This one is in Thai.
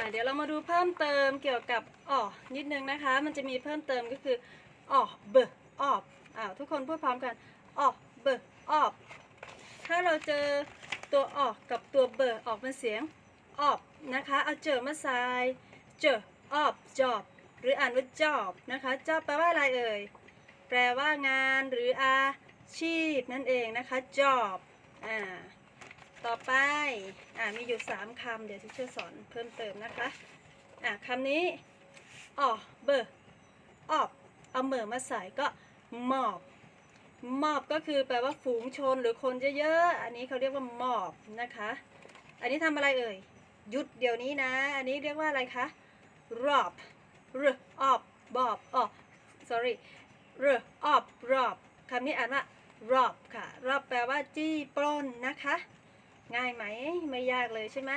อ่าเดี๋ยวเรามาดูเพิ่มเติมเกี่ยวกับอ๋อนิดนึงนะคะ มันจะมีเพิ่มเติมก็คืออ๋อเบอออบอ้าวทุกคนพูดพร้อมกันอ๋อเบอออบถ้าเราเจอตัวออกกับตัวเบอออกเป็นเสียงออบนะคะ เอาเจอมาใส่เจอออบจอบหรืออ่านว่าจอบนะคะจอบแปลว่าอะไรเอ่ยแปลว่างานหรืออาชีพนั่นเองนะคะ job อ่า ต่อไป อ่ามีอยู่3คำ เดี๋ยวที่ช่วยสอนเพิ่มเติมนะคะ อ่าคำนี้อ๋อเบอร์ออบเอาเหมือมาใส่ก็มอบ มอบก็คือแปลว่าฝูงชนหรือคนเยอะๆ อันนี้เขาเรียกว่ามอบนะคะ อันนี้ทำอะไรเอ่ย หยุดเดี๋ยวนี้นะ อันนี้เรียกว่าอะไรคะ rob r ob bob อ๋อ sorry r ob rob คำนี้อ่านว่า rob ค่ะ rob แปลว่าจี้ปล้นนะคะ ง่ายไหม ไม่ยากเลยใช่ไหม